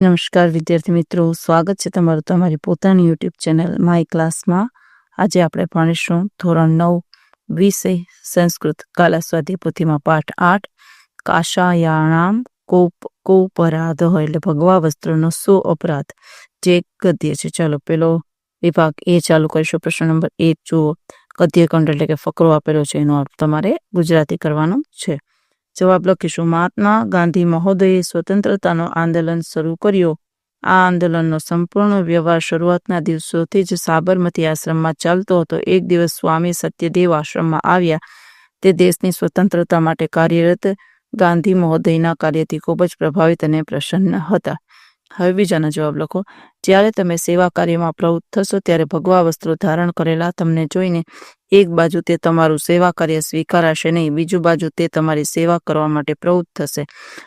નમસ્કાર વિદ્યાર્થી મિત્રો, સ્વાગત છે તમારું તમારી પોતાની યુટ્યુબ ચેનલ માય ક્લાસમાં આજે આપણે ભણીશું ધોરણ નવ, વિષય સંસ્કૃત, કાલા સ્વાધ્યાય પોથીમાં પાઠ આઠ, કાશાયાણામ કોપ, કોપરાધ એટલે ભગવા વસ્ત્રનો સો અપરાધ. જે ગદ્ય છે. ચાલો પેલો વિભાગ એ ચાલુ કરીશું. પ્રશ્ન નંબર એક જુઓ. ગદ્ય કંડ એટલે કે ફકરો આપેલો છે. એનો તમારે ગુજરાતી કરવાનો છે. જવાબ લખીશું મહાત્મા ગાંધી મહોદયે સ્વતંત્રતાનો આંદોલન શરૂ કર્યો. આ આંદોલનનો સંપૂર્ણ વ્યવહાર શરૂઆતના દિવસોથી જ સાબરમતી આશ્રમમાં ચાલતો હતો. એક દિવસ સ્વામી સત્યદેવ આશ્રમમાં આવ્યા. તે દેશની સ્વતંત્રતા માટે કાર્યરત ગાંધી મહોદયના કાર્યથી ખૂબ જ પ્રભાવિત અને પ્રસન્ન હતા. હવે બીજાનો જવાબ લખો. જ્યારે તમે સેવા કાર્યમાં પ્રવૃત્ત થશો, ત્યારે ભગવા વસ્ત્રો ધારણ કરેલા તમને જોઈને એક બાજુ તે તમારું સેવા કાર્ય સ્વીકારાશે નહીં, બીજું બાજુ તે તમારી સેવા કરવા માટે પ્રવૃત્ત થશે.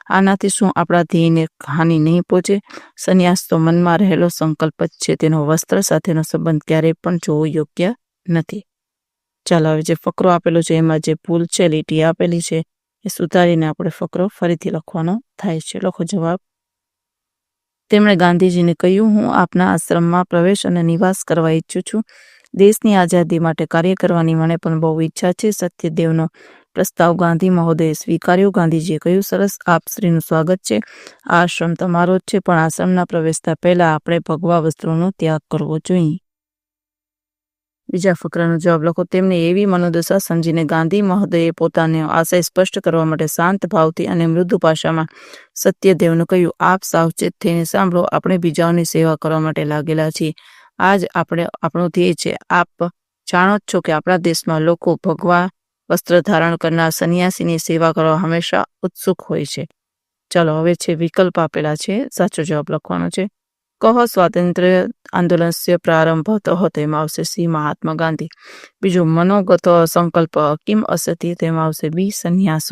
આનાથી શું આપણા ધ્યેયને હાનિ નહીં પહોંચે? સંન્યાસ તો મનમાં રહેલો સંકલ્પ જ છે, તેનો વસ્ત્ર સાથેનો સંબંધ ક્યારેય પણ જોવો યોગ્ય નથી. ચાલો, હવે જે ફકરો આપેલો છે, એમાં જે ભૂલ છે, લીટી આપેલી છે, એ સુધારીને આપણે ફકરો ફરીથી લખવાનો થાય છે. લખો જવાબ. તેમણે ગાંધીજીને કહ્યું, હું આપના આશ્રમમાં પ્રવેશ અને નિવાસ કરવા ઈચ્છું છું. દેશની આઝાદી માટે કાર્ય કરવાની મને પણ બહુ ઈચ્છા છે. સત્યદેવનો પ્રસ્તાવ ગાંધી મહોદયે સ્વીકાર્યો. ગાંધીજીએ કહ્યું, સરસ, આપ શ્રીનું સ્વાગત છે. આ આશ્રમ તમારો જ છે, પણ આશ્રમના પ્રવેશતા પહેલા આપણે ભગવા વસ્ત્રોનો ત્યાગ કરવો જોઈએ. બીજા ફકરાનો જવાબ લખો. તેમને એવી મનોદશા સમજીને ગાંધી મહોદયે પોતાનો આશય સ્પષ્ટ કરવા માટે શાંત ભાવથી અને મૃદુ ભાષામાં સત્યદેવનું કહ્યું, આપ સાવચેત થઈને સાંભળો, આપણે બીજાઓની સેવા કરવા માટે લાગેલા છીએ. આજ આપણે, આપણો ધ્યેય છે. આપ જાણો જ છો કે આપણા દેશમાં લોકો ભગવા વસ્ત્ર ધારણ કરનાર સંન્યાસીની સેવા કરવા હંમેશા ઉત્સુક હોય છે. ચલો, હવે છે વિકલ્પ આપેલા છે. સાચો જવાબ લખવાનો છે. કહો, સ્વાતંત્ર્ય આંદોલનસ્ય પ્રારંભ તો તેમાં આવશે સી મહાત્મા ગાંધી. બીજું, મનોગત સંકલ્પ કિમ અસતી તેમાં આવશે બી સંન્યાસ.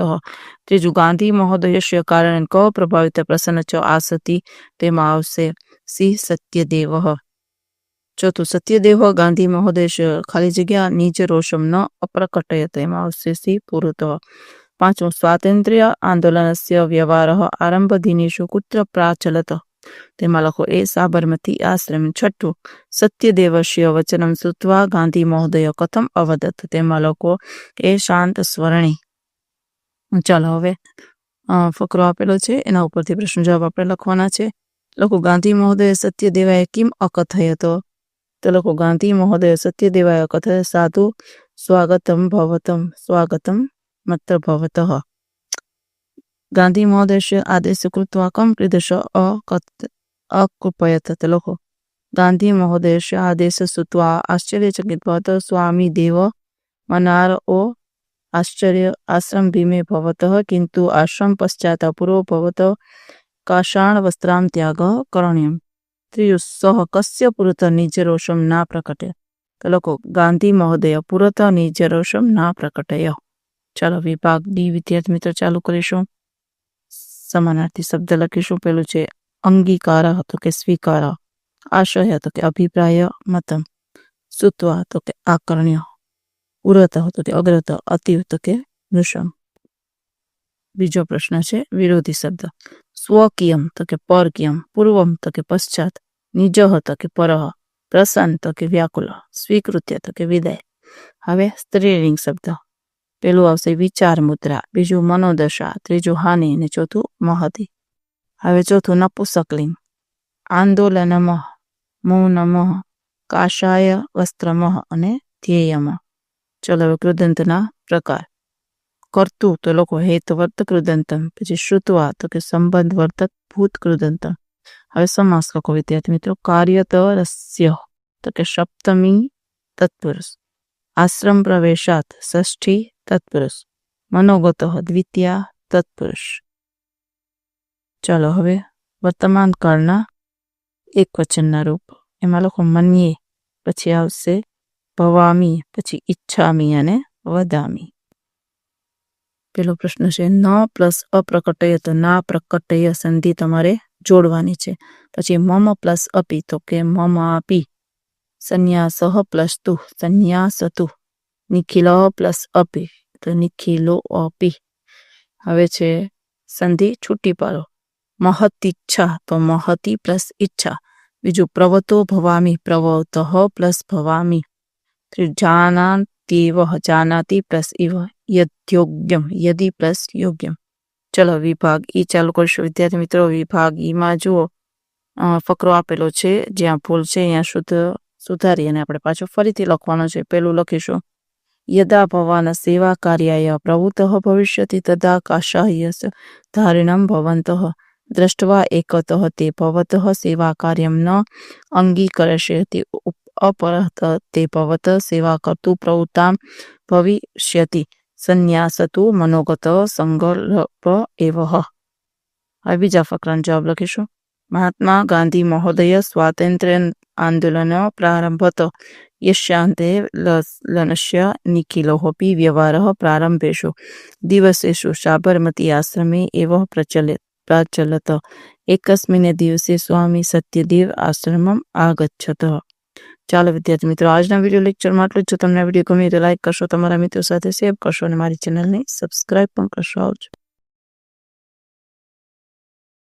ત્રીજું, ગાંધી મહોદયસ્ય કારણ ક પ્રભાવિત પ્રસન્ન ચ આસતી તેમાં આવશે સી સત્યદેવ. ચોથું, સત્યદેવ ગાંધી મહોદય ખાલી જગ્યા નીચ રોષમ ન અપ્રકટય તેમાં આવશે સી પૂરત. પાંચમું, સ્વાતંત્ર્ય આંદોલનસ્ય વ્યવહાર. આરંભ દિનેશુ કુત્ર પ્રાચલત. તેમાં લખો, એ સાબરમતી આશ્રમ છઠ્ઠું સત્યદેવસ્ય વચનમ સુત્વા ગાંધી મહોદય કથમ અવદત. તેમાં લખો, એ શાંત સ્વરણી. ચાલો હવે ફકરો આપેલો છે. એના ઉપરથી પ્રશ્ન જવાબ આપણે લખવાના છે. લોકો ગાંધી મહોદય સત્યદેવાય કેમ અકથય હતો તો લોકો ગાંધી મહોદય સત્યદેવાય અકથય સાધુ સ્વાગતમ ભવતમ સ્વાગતમ મત્ર ભવતઃ ગાંધી મહોદય આદેશ કૃત્વા કમ પ્રદેશ અકૃપયત લોકો ગાંધી મહોદય આદેશ સુત્વા આશ્ચર્યચકિત ભવત સ્વામી દેવ મનાર ઓ આશ્ચર્ય આશ્રમ ભીમે ભવત કિંતુ આશ્રમ પશ્ચાત પૂર્વ ભવત કાષાણ વસ્ત્રામ ત્યાગ કરણ્યમ ત્રીજું સહ કસ્ય પુરત નિજ રોષમ ના પ્રકટે લોકો ગાંધી મહોદય પુરત નિજ રોષમ ના પ્રકટય ચાલો વિભાગ ડી વિદ્યાર્થી મિત્રો ચાલુ કરીશું સમાનાર્થી શબ્દ લખીશું પેલું છે. અંગીકાર હતો કે સ્વીકાર? આશય હતો કે અભિપ્રાય મતમ. સુત્વ હતો કે આકરણ્ય. ઉરત હતો કે અગ્રત. અતિ હતો કે નૃષમ બીજો પ્રશ્ન છે, વિરોધી શબ્દ. સ્વકિયમ તો કે પરકિયમ. પૂર્વમ તો કે પશ્ચાત. નિજ હતો કે પરહ. પ્રસન્ન તો કે વ્યાકુલ. સ્વીકૃત્ય તો કે વિદાય. હવે સ્ત્રીલિંગ શબ્દ. પેલું આવશે વિચાર મુદ્રા, બીજું મનોદશા, ત્રીજું હાનિ અને ચોથું મહતિ. હવે ચોથું નપુસકલિંગ આંદોલનમ, મૌનમ કાષાય વસ્ત્રમઃ અને ધ્યેયમ. ચલો હવે કૃદંતના પ્રકાર. કરતું તો લોકો હેતવર્ત કૃદંતમ, પછી શ્રુતવા તો કે સંબંધ વર્તક ભૂત કૃદંતમ. હવે સમાસ લખો વિદ્યાર્થી મિત્રો. કાર્યત રસ્ય તો કે સપ્તમી તત્પુરુષ. આશ્રમ પ્રવેશાત ષષ્ઠી તત્પુરુષ. મનોગત દ્વિતીયા તત્પુરુષ. ચાલો હવે વર્તમાન કાળના એક વચનના રૂપ. એમાં લોકો મનીએ, પછી આવશે ભવામી, પછી ઈચ્છામી અને વદામી. પેલો પ્રશ્ન છે, ન પ્લસ અપ્રકટય તો ના પ્રકટય સંધિ તમારે જોડવાની છે. પછી મમ પ્લસ અપી, તો કે મમ આપી. સંન્યાસ પ્લસ તુ સંન્યાસ તુ નિખિલ પ્લસ અપી તો નિખિલો અપી હવે છે સંધિ છૂટી પાડો મહત ઈચ્છા તો મહતી પ્લસ ઈચ્છા બીજું પ્રવતો ભવામી પ્રવત પ્લસ ભવામી જાનાતીવ જાનાતી પ્લસ ઇવ યદ્યોગ્યમ યદી પ્લસ યોગ્યમ ચલો વિભાગ ઈ ચાલુ કરશું વિદ્યાર્થી મિત્રો વિભાગ ઈમાં જુઓ ફકરો આપેલો છે જ્યાં ભૂલ છે અહીંયા શુદ્ધ સુધારી અને આપણે પાછો ફરીથી લખવાનો છે. પેલું લખીશું. યદા ભવાન સેવા કાર્યાય પ્રવૃત્ત ભવિષ્યતિ તદા કાશાહ્યસ ધારિણમ ભવંત દ્રષ્ટવા એકત તે ભવતઃ સેવા કાર્યમ ન અંગીકરશે. તે અપરત તે ભવત સેવા કરતું પ્રવૃત્તા ભવિષ્યતિ સંન્યાસતુ મનોગત સંકલ્પ એવ. હવે બીજા ફકરાનો જવાબ લખીશું. મહાત્મા ગાંધી મહોદય સ્વાતંત્ર્ય આંદોલન પ્રારંભત યશ્યાન્તે લસ- લનસ્ય નિખિલોऽપि વ્યવહારः પ્રારંભેષુ દિવસેષુ સાબરમતી આશ્રમે એવ પ્રચલિત પ્રચલત એકસ્મિને દિવસે સ્વામી સત્યદેવ આશ્રમમ આગચ્છત ચાલો વિદ્યાર્થી મિત્રો આજના વીડિયો લેક્ચરમાં આટલું જ જો તમને વીડિયો ગમે તો લાઈક કરશો તમારા મિત્રો સાથે શેર કરશો અને મારી ચેનલને સબસ્ક્રાઇબ પણ કરશો આવજો